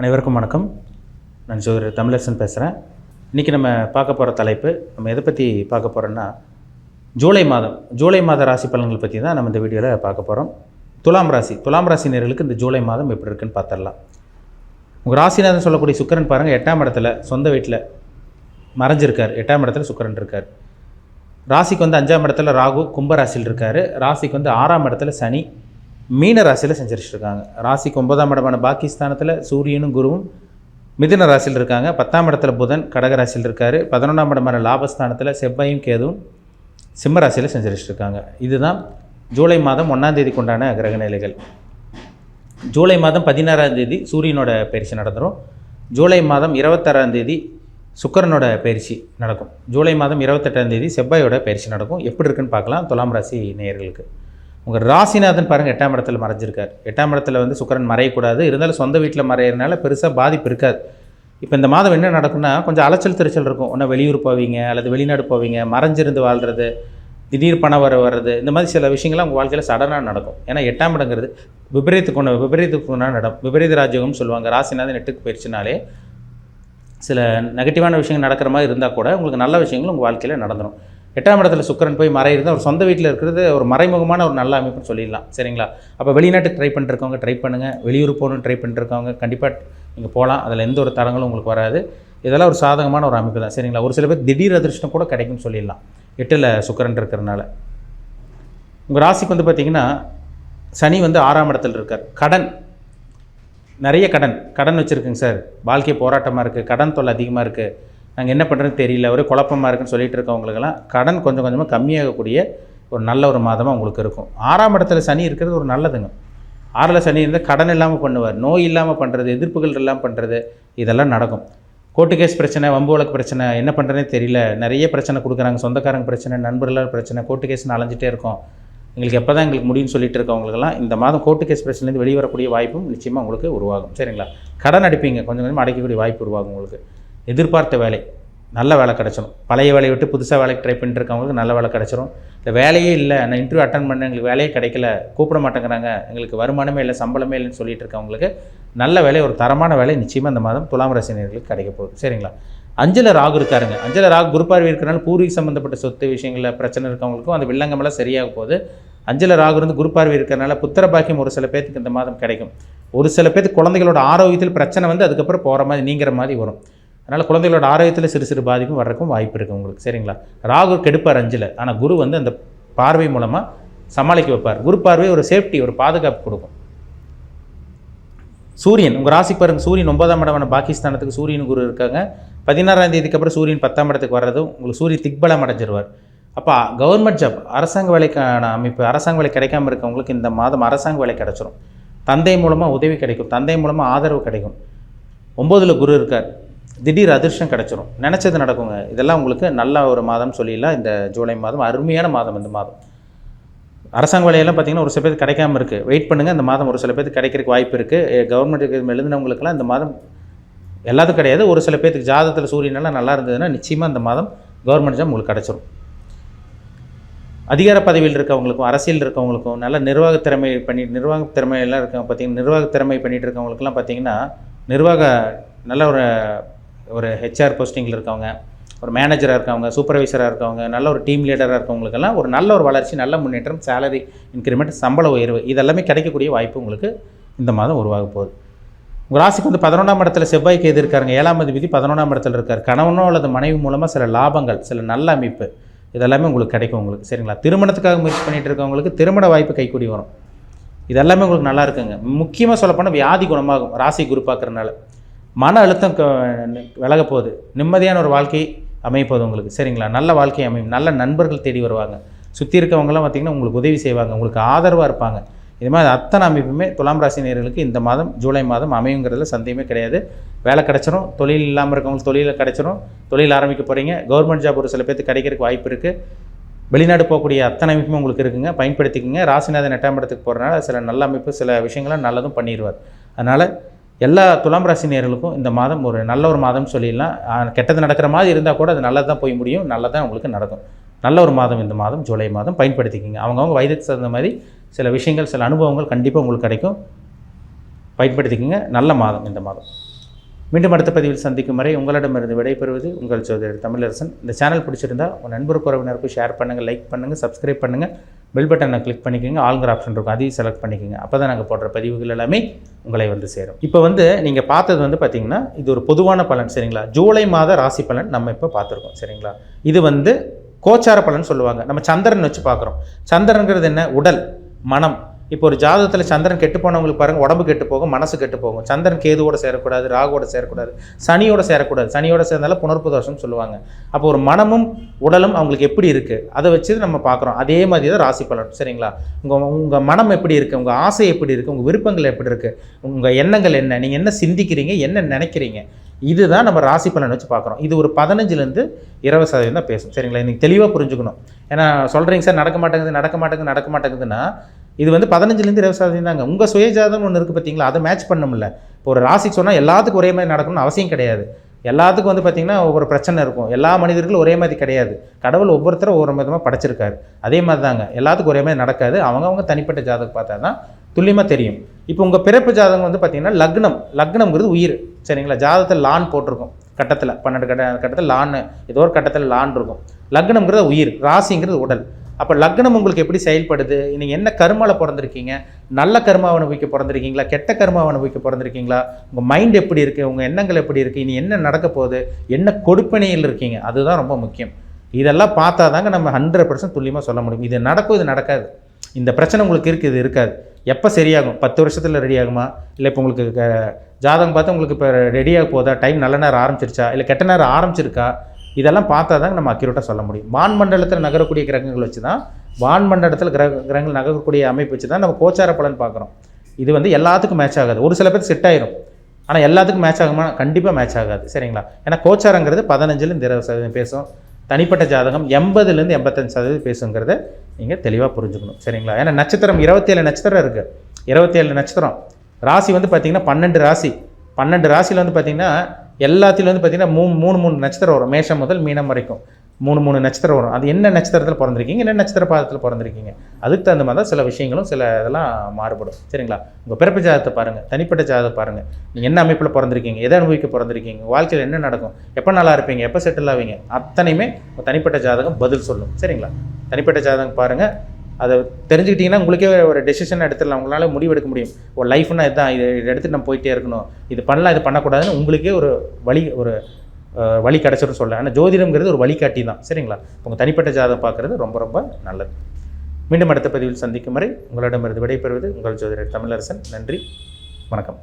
அனைவருக்கும் வணக்கம். நான் ஜோதிடர் தமிழரசன் பேசுகிறேன் இன்றைக்கி நம்ம பார்க்க போகிற தலைப்பு நம்ம எதை பற்றி பார்க்க போகிறோன்னா ஜூலை மாதம் ஜூலை மாத ராசி பலன்கள் பற்றி தான் நம்ம இந்த வீடியோவில் பார்க்க போகிறோம் துலாம் ராசி துலாம் ராசி நேர்களுக்கு இந்த ஜூலை மாதம் எப்படி இருக்குன்னு பார்த்துடலாம். உங்கள் ராசிநாதன் சொல்லக்கூடிய சுக்கிரன் பாருங்கள் எட்டாம் இடத்துல சொந்த வீட்டில் மறைஞ்சிருக்கார். எட்டாம் இடத்துல சுக்கரன் இருக்கார். ராசிக்கு வந்து அஞ்சாம் இடத்துல ராகு கும்ப ராசியில் இருக்கார். ராசிக்கு வந்து ஆறாம் இடத்துல சனி மீன ராசியில் செஞ்சுட்டு இருக்காங்க ராசிக்கு ஒன்பதாம் இடமான பாகிஸ்தானத்தில் சூரியனும் குருவும் மிதுன ராசியில் இருக்காங்க. பத்தாம் இடத்துல புதன் கடக ராசியில் இருக்கார். பதினொன்றாம் இடமான லாபஸ்தானத்தில் செவ்வாயும் கேதுவும் சிம்ம ராசியில் செஞ்சுட்டு இருக்காங்க இதுதான் ஜூலை மாதம் ஒன்றாம் தேதிக்கு உண்டான கிரக நிலைகள். ஜூலை மாதம் பதினாறாம் தேதி சூரியனோட பயிற்சி நடந்துடும் ஜூலை மாதம் இருபத்தாறாம் தேதி சுக்கரனோட பயிற்சி நடக்கும். ஜூலை மாதம் இருபத்தெட்டாம் தேதி செவ்வாயோட பயிற்சி நடக்கும். எப்படி இருக்குன்னு பார்க்கலாம். துலாம் ராசி நேயர்களுக்கு. உங்கள் ராசிநாதன் பாருங்கள் எட்டாம் இடத்துல மறைஞ்சிருக்கார். எட்டாம் இடத்துல வந்து சுக்கிரன் மறையக்கூடாது. இருந்தாலும் சொந்த வீட்டில் மறையறதுனால பெருசாக பாதிப்பு இருக்காது. இப்போ இந்த மாதம் என்ன நடக்கும்னா கொஞ்சம் அலைச்சல் திருச்சல் இருக்கும். ஒன்றா வெளியூர் போவீங்க அல்லது வெளிநாடு போவீங்க மறைஞ்சிருந்து வாழ்கிறது திடீர் பணம் வர வர்றது இந்த மாதிரி சில விஷயங்கள்லாம் உங்கள் வாழ்க்கையில் சடனாக நடக்கும். ஏன்னா எட்டாம் இடங்கிறது விபரீத்துக்கு ஒன்று விபரீதத்துக்கு ஒன்றா இடம் விபரீத ராஜயோகம்னு சொல்லுவாங்க. ராசிநாதன் எட்டுக்கு போயிடுச்சுனாலே சில நெகட்டிவான விஷயங்கள் நடக்கிற மாதிரி இருந்தால் கூட உங்களுக்கு நல்ல விஷயங்கள் உங்கள் வாழ்க்கையில் நடந்துடும் எட்டாம் இடத்துல சுக்கரன் போய் மறையிறது ஒரு சொந்த வீட்டில் இருக்கிறது ஒரு மறைமுகமான ஒரு நல்ல அமைப்புன்னு சொல்லிடலாம். சரிங்களா? அப்போ வெளிநாட்டுக்கு ட்ரை பண்ணிருக்கவங்க ட்ரை பண்ணுங்கள் வெளியூர் போகணும்னு ட்ரை பண்ணிருக்கவங்க கண்டிப்பாக நீங்கள் போகலாம் அதில் எந்த ஒரு தடங்களும் உங்களுக்கு வராது. இதெல்லாம் ஒரு சாதகமான ஒரு அமைப்பு தான். சரிங்களா? ஒரு சில பேர் திடீர் அதிர்ஷ்டம் கூட கிடைக்கும்னு சொல்லிடலாம். எட்டில் சுக்கரன் இருக்கிறனால உங்கள் ராசிக்கு வந்து பார்த்தீங்கன்னா சனி வந்து ஆறாம் இடத்துல இருக்கார். கடன். நிறைய கடன். கடன் வச்சுருக்குங்க சார். வாழ்க்கை போராட்டமாக இருக்குது கடன் தொல்லை அதிகமாக இருக்குது நாங்கள் என்ன பண்ணுறதுன்னு தெரியல. ஒரு குழப்பமாக இருக்குன்னு சொல்லிட்டு இருக்கவங்களுக்கெல்லாம் கடன் கொஞ்சம் கொஞ்சமாக கம்மியாகக்கூடிய ஒரு நல்ல ஒரு மாதமாக உங்களுக்கு இருக்கும். ஆறாம் இடத்துல சனி இருக்கிறது ஒரு நல்லதுங்க. ஆறில் சனி இருந்தால் கடன் இல்லாமல் பண்ணுவார். நோய் இல்லாமல் பண்ணுறது எதிர்ப்புகள் இல்லாமல் பண்ணுறது இதெல்லாம் நடக்கும். கோர்ட்டு கேஸ் பிரச்சனை வம்பு வழக்கு பிரச்சனை என்ன பண்ணுறதே தெரியல. நிறைய பிரச்சனை கொடுக்குறாங்க. சொந்தக்காரங்க பிரச்சனை நண்பர்களால் பிரச்சனை கோர்ட்டு கேஸ்னு அலைஞ்சிட்டே இருக்கோம். எங்களுக்கு எப்போ தான் எங்களுக்கு முடியும்னு சொல்லிட்டு இருக்கவங்களுக்கெல்லாம் இந்த மாதம் கோர்ட்டு கேஸ் பிரச்சனைலேருந்து வெளியே வரக்கூடிய வாய்ப்பும் நிச்சயமாக உங்களுக்கு உருவாகும். சரிங்களா? கடன் அடிப்பீங்க. கொஞ்சம் கொஞ்சமாக அடைக்கக்கூடிய வாய்ப்பு உருவாகும் உங்களுக்கு. எதிர்பார்த்த வேலை. நல்ல வேலை கிடச்சிரும். பழைய வேலையை விட்டு புதுசாக வேலைக்கு ட்ரை பண்ணிட்டு இருக்கவங்களுக்கு நல்ல வேலை கிடச்சிரும். இந்த வேலையே இல்லை. நான் இன்டர்வியூ அட்டன் பண்ண எங்களுக்கு வேலையே கிடைக்கல. கூப்பிட மாட்டேங்கிறாங்க. எங்களுக்கு வருமானமே இல்லை சம்பளமே இல்லைன்னு சொல்லிட்டு இருக்கவங்களுக்கு நல்ல வேலை ஒரு தரமான வேலை நிச்சயமாக இந்த மாதம் துலாம் ரசிகர்களுக்கு கிடைக்க போகுது. சரிங்களா? அஞ்சல ராகு இருக்காருங்க. அஞ்சல ராகு குருப்பார்வை இருக்கிறனால பூர்வீக சம்மந்தப்பட்ட சொத்து விஷயங்களில் பிரச்சனை இருக்கவங்களுக்கும் அந்த வில்லங்கமெல்லாம் சரியாக போகுது. அஞ்சல ராகு இருந்து குருப்பார்வை இருக்கிறனால புத்திர பாக்கியம் ஒரு சில பேர்த்துக்கு இந்த மாதம் கிடைக்கும். ஒரு சில பேர்த்துக்கு குழந்தைகளோட ஆரோக்கியத்தில் பிரச்சனை வந்து அதுக்கப்புறம் போகிற மாதிரி நீங்கிற மாதிரி வரும். அதனால் குழந்தைகளோட ஆரோக்கியத்தில் சிறு சிறு பாதிப்பும் வர்றதுக்கும் வாய்ப்பு இருக்குது உங்களுக்கு. சரிங்களா? ராகு கெடுப்பார் அஞ்சில் ஆனால் குரு வந்து அந்த பார்வை மூலமாக சமாளிக்க வைப்பார். குரு பார்வை ஒரு சேஃப்டி ஒரு பாதுகாப்பு கொடுக்கும். சூரியன் உங்கள் ராசிக்கு பாருங்க சூரியன் ஒன்பதாம் இடமான பாகிஸ்தானத்துக்கு சூரியன் குரு இருக்காங்க. பதினாறாம் தேதிக்கு அப்புறம் சூரியன் பத்தாம் இடத்துக்கு வர்றதும் உங்களுக்கு சூரியன் திக்பலம் அடைஞ்சிருவார். அப்போ கவர்மெண்ட் ஜாப் அரசாங்க வேலைக்கான அமைப்பு அரசாங்க வேலை கிடைக்காம இருக்கவங்களுக்கு இந்த மாதம் அரசாங்க வேலை கிடைச்சிரும். தந்தை மூலமாக உதவி கிடைக்கும். தந்தை மூலமாக ஆதரவு கிடைக்கும். ஒம்போதில் குரு இருக்கார். திடீர் அதிர்ஷ்டம் கிடச்சிரும். நினச்சது நடக்குங்க. இதெல்லாம் உங்களுக்கு நல்ல ஒரு மாதம் சொல்லிடலாம். இந்த ஜூலை மாதம் அருமையான மாதம் இந்த மாதம். அரசாங்க வேலையெல்லாம் பார்த்திங்கன்னா ஒரு சில பேர் கிடைக்காம இருக்குது வெயிட் பண்ணுங்கள் இந்த மாதம் ஒரு சில பேருக்கு கிடைக்கிறதுக்கு வாய்ப்பு இருக்குது கவர்மெண்ட் எழுதினவங்களுக்கெல்லாம் இந்த மாதம் எல்லாத்துக்கும் கிடையாது. ஒரு சில பேருக்கு ஜாதகத்தில் சூரியனெல்லாம் நல்லா இருந்ததுன்னா நிச்சயமாக இந்த மாதம் கவர்மெண்ட் ஜாப் உங்களுக்கு கிடச்சிரும். அதிகார பதவியில் இருக்கவங்களுக்கும் அரசியல் இருக்கவங்களுக்கும் நல்ல நிர்வாக திறமை பண்ணி நிர்வாக திறமையெல்லாம் இருக்க பார்த்தீங்கன்னா நிர்வாக திறமை பண்ணிகிட்டு இருக்கவங்களுக்குலாம் பார்த்திங்கன்னா நிர்வாக நல்ல ஒரு ஒரு ஹெச்ஆர் போஸ்டிங்கில் இருக்கவங்க ஒரு மேனேஜராக இருக்கவங்க சூப்பர்வைசராக இருக்கவங்க நல்ல ஒரு டீம் லீடராக இருக்கவங்களுக்கெல்லாம் ஒரு நல்ல ஒரு வளர்ச்சி நல்ல முன்னேற்றம் சேலரி இன்க்ரிமெண்ட் சம்பள உயர்வு இதெல்லாமே கிடைக்கக்கூடிய வாய்ப்பு உங்களுக்கு இந்த மாதம் உருவாக போகுது. உங்கள் ராசிக்கு வந்து பதினொன்றாம் இடத்துல செவ்வாய்க்கு எது இருக்காருங்க? ஏழாம் விதி பதினொன்றாம் இடத்துல இருக்கார். கணவனோ அல்லது மனைவி மூலமாக சில லாபங்கள் சில நல்ல அமைப்பு இதெல்லாமே உங்களுக்கு கிடைக்கும் உங்களுக்கு. சரிங்களா? திருமணத்துக்காக முயற்சி பண்ணிட்டு இருக்கவங்களுக்கு திருமண வாய்ப்பு கைக்கூடி வரும். இதெல்லாமே உங்களுக்கு நல்லா இருக்குங்க. முக்கியமாக சொல்லப்போனால் வியாதி குணமாகும் ராசி குரு பார்க்குறனால மன அழுத்தம் க- விலக போகுது. நிம்மதியான ஒரு வாழ்க்கை அமைப்போகுது உங்களுக்கு. சரிங்களா? நல்ல வாழ்க்கை அமையும். நல்ல நண்பர்கள் தேடி வருவாங்க. சுற்றி இருக்கவங்கலாம் பார்த்திங்கன்னா உங்களுக்கு உதவி செய்வாங்க. உங்களுக்கு ஆதரவாக இருப்பாங்க. இது மாதிரி அத்தனை அமைப்புமே துலாம் ராசி நேர்களுக்கு இந்த மாதம் ஜூலை மாதம் அமையுங்கிறதுல சந்தேகமே கிடையாது. வேலை கிடச்சிரும். தொழில் இல்லாமல் இருக்கவங்களுக்கு தொழிலில் கிடச்சிரும். தொழில் ஆரம்பிக்க போகிறீங்க கவர்மெண்ட் ஜாப் ஒரு சில பேருக்கு கிடைக்கிறதுக்கு வாய்ப்பு இருக்குது வெளிநாடு போகக்கூடிய அத்தனை அமைப்புமே உங்களுக்கு இருக்குங்க. பயன்படுத்திக்கங்க. ராசிநாதன் எட்டாம் இடத்துக்கு போகிறனால சில நல்ல அமைப்பு சில விஷயங்கள்லாம் நல்லதும் பண்ணிடுவார் அதனால் எல்லா துலாம் ராசி நேர்களுக்கும் இந்த மாதம் ஒரு நல்ல ஒரு மாதம் சொல்லிடலாம். கெட்டது நடக்கிற மாதிரி இருந்தால் கூட அது நல்லது தான் போய் முடியும். நல்லதான் உங்களுக்கு நடக்கும். நல்ல ஒரு மாதம் இந்த மாதம் ஜூலை மாதம். பயன்படுத்திக்கிங்க. அவங்கவுங்க வயதுக்கு தகுந்த மாதிரி சில விஷயங்கள் சில அனுபவங்கள் கண்டிப்பாக உங்களுக்கு கிடைக்கும். பயன்படுத்திக்கிங்க. நல்ல மாதம் இந்த மாதம். மீண்டும் அடுத்த பதிவில் சந்திக்கும் வரை உங்களிடமிருந்து விடைபெறுவது உங்கள் சோதரர் தமிழரசன். இந்த சேனல் பிடிச்சிருந்தா உங்கள் நண்பருக்கு உறவினருக்கு ஷேர் பண்ணுங்கள் லைக் பண்ணுங்கள் சப்ஸ்கிரைப் பண்ணுங்கள் பெல் பட்டனை கிளிக் பண்ணிக்கோங்க. ஆளுங்கிற ஆப்ஷன் இருக்கும். அதையும் செலக்ட் பண்ணிக்கோங்க. அப்போ தான் நாங்கள் போடுற பதிவுகள் எல்லாமே உங்களை வந்து சேரும். இப்போ வந்து நீங்கள் பார்த்தது வந்து பார்த்தீங்கன்னா இது ஒரு பொதுவான பலன் சரிங்களா? ஜூலை மாத ராசி பலன் நம்ம இப்போ பார்த்துருக்கோம் சரிங்களா? இது வந்து கோச்சார பலன் சொல்லுவாங்க. நம்ம சந்திரன் வச்சு பார்க்குறோம். சந்திரன்கிறது என்ன? உடல் மனம். இப்போ ஒரு ஜாதகத்தில் சந்திரன் கெட்டு போனவங்களுக்கு பாருங்கள் உடம்பு கெட்டு போகும் மனசு கெட்டு போகும். சந்திரன் கேதுவோட சேரக்கூடாது ராகுவோட சேரக்கூடாது சனியோட சேரக்கூடாது. சனியோட சேர்ந்தாலும் புனர்ப்பு தோஷம் சொல்லுவாங்க. அப்போ ஒரு மனமும் உடலும் அவங்களுக்கு எப்படி இருக்குது அதை வச்சு நம்ம பார்க்குறோம். அதே மாதிரி தான் ராசி பலன் சரிங்களா? உங்கள் உங்கள் மனம் எப்படி இருக்குது உங்கள் ஆசை எப்படி இருக்குது உங்கள் விருப்பங்கள் எப்படி இருக்குது உங்கள் எண்ணங்கள் என்ன? நீங்கள் என்ன சிந்திக்கிறீங்க? என்ன நினைக்கிறீங்க? இதுதான் நம்ம ராசி பலன் வச்சு பார்க்குறோம். இது ஒரு பதினஞ்சுலேருந்து இருபது சதவீதம் தான் பேசும் சரிங்களா? இன்றைக்கி தெளிவாக புரிஞ்சுக்கணும். ஏன்னா சொல்கிறீங்க சார் நடக்க மாட்டேங்குது நடக்க மாட்டேங்குது நடக்க மாட்டேங்குதுன்னா இது வந்து பதினஞ்சுலேருந்து இருபது சதவீதம் தாங்க. உங்கள் சுயஜாதம் ஒன்று இருக்குது பார்த்தீங்களா அதை மேட்ச் பண்ணணும்ல. இப்போ ஒரு ராசி சொன்னால் எல்லாத்துக்கும் ஒரே மாதிரி நடக்கணும்னு அவசியம் கிடையாது. எல்லாத்துக்கும் வந்து பார்த்திங்கன்னா ஒவ்வொரு பிரச்சனை இருக்கும். எல்லா மனிதர்களும் ஒரே மாதிரி கிடையாது. கடவுள் ஒவ்வொருத்தரும் ஒவ்வொரு விதமாக படைச்சிருக்காரு. அதே மாதிரி தாங்க. எல்லாத்துக்கும் ஒரே மாதிரி நடக்காது. அவங்கவுங்க தனிப்பட்ட ஜாதகம் பார்த்தா தான் துல்லியமாக தெரியும். இப்போ உங்கள் பிறப்பு ஜாதகம் வந்து பார்த்திங்கன்னா லக்னம். லக்னம்ங்கிறது உயிர். சரிங்களா? ஜாதகத்தில் லான் போட்டிருக்கும். கட்டத்தில் பன்னெண்டு கட்ட கட்டத்தில் லான் ஏதோ ஒரு கட்டத்தில் லான் இருக்கும். லக்னம்ங்கிறது உயிர். ராசிங்கிறது உடல். அப்போ லக்னம் உங்களுக்கு எப்படி செயல்படுது? நீங்கள் என்ன கருமாவில் பிறந்திருக்கீங்க? நல்ல கர்மாவை அனுபவிக்க பிறந்திருக்கீங்களா? கெட்ட கர்மாவை அனுபவிக்க பிறந்திருக்கீங்களா? உங்கள் மைண்ட் எப்படி இருக்குது உங்கள் எண்ணங்கள் எப்படி இருக்குது இனி என்ன நடக்க போகுது? என்ன கொடுப்பனையில் இருக்கீங்க? அதுதான் ரொம்ப முக்கியம். இதெல்லாம் பார்த்தா தாங்க நம்ம ஹண்ட்ரட் பர்சன்ட் துல்லியமாக சொல்ல முடியும். இது நடக்கும் இது நடக்காது. இந்த பிரச்சனை உங்களுக்கு இருக்குது இது இருக்காது. எப்போ சரியாகும்? பத்து வருஷத்தில் ரெடி ஆகுமா? இல்லை இப்போ உங்களுக்கு க- ஜாதகம் பார்த்து உங்களுக்கு இப்போ ரெடியாக போதா? டைம் நல்ல நேரம் ஆரம்பிச்சிருச்சா? இல்லை கெட்ட நேரம் ஆரம்பிச்சிருக்கா? இதெல்லாம் பார்த்தா தான் நம்ம அக்யூரேட்டாக சொல்ல முடியும். வான்மண்டலத்தில் நகரக்கூடிய கிரகங்கள் வச்சு தான் வான்மண்டலத்தில் கிரக கிரகங்கள் நகரக்கூடிய அமைப்பு வச்சு தான் நம்ம கோச்சார பலன் பார்க்குறோம். இது வந்து எல்லாத்துக்கும் மேட்ச் ஆகாது. ஒரு சில பேர் செட் ஆயிரும். ஆனால் எல்லாத்துக்கும் மேட்ச் ஆகுமா கண்டிப்பாக மேட்ச் ஆகாது. சரிங்களா? ஏன்னா கோச்சாரங்கிறது பதினஞ்சுலேருந்து இருபது சதவீதம் பேசும். தனிப்பட்ட ஜாதகம் எண்பதுலேருந்து எண்பத்தஞ்சு சதவீதம் பேசுங்கிறத நீங்கள் தெளிவாக புரிஞ்சுக்கணும். சரிங்களா? ஏன்னா நட்சத்திரம் இருபத்தேழு நட்சத்திரம் இருக்குது இருபத்தேழு நட்சத்திரம். ராசி வந்து பார்த்திங்கன்னா பன்னெண்டு ராசி. பன்னெண்டு ராசியில் வந்து பார்த்திங்கன்னா எல்லாத்துலேயும் வந்து பார்த்திங்கன்னா மூணு மூணு மூணு நட்சத்திரம் வரும். மேஷம் முதல் மீனம் வரைக்கும். மூணு மூணு நட்சத்திரம் வரும். அது என்ன நட்சத்திரத்தில் பிறந்திருக்கீங்க? என்ன நட்சத்திர பாதத்தில் பிறந்திருக்கீங்க? அதுக்கு தகுந்த மாதிரி தான் சில விஷயங்களும் சில இதெல்லாம் மாறுபடும். சரிங்களா? உங்கள் பிறப்பு ஜாதகத்தை பாருங்கள் தனிப்பட்ட ஜாதகத்தை பாருங்கள் நீங்கள் என்ன அமைப்பில் பிறந்திருக்கீங்க? எதை அனுபவிக்க பிறந்திருக்கீங்க? வாழ்க்கையில் என்ன நடக்கும்? எப்போ நல்லா இருப்பீங்க? எப்போ செட்டில் ஆவீங்க? அத்தனையுமே தனிப்பட்ட ஜாதகம் பதில் சொல்லும். சரிங்களா? தனிப்பட்ட ஜாதகம் பாருங்கள் அதை தெரிஞ்சுக்கிட்டிங்கன்னா உங்களுக்கே ஒரு டெசிஷன் எடுத்துடலாம். உங்களால் முடிவு எடுக்க முடியும். ஒரு லைஃப்னா இதுதான் இது இதை எடுத்து நம்ம போயிட்டே இருக்கணும். இது பண்ணலாம் இது பண்ணக்கூடாதுன்னு உங்களுக்கே ஒரு வழி ஒரு வழி கிடச்சிரும் சொல்ல ஆனால் ஜோதிடம்ங்கிறது ஒரு வழிகாட்டி தான். சரிங்களா? உங்கள் தனிப்பட்ட ஜாதகம் பார்க்குறது ரொம்ப ரொம்ப நல்லது. மீண்டும் அடுத்த பதிவில் சந்திக்கும் வரை உங்களிடமிருந்து விடைபெறுவது உங்கள் ஜோதிடர் தமிழரசன். நன்றி. வணக்கம்.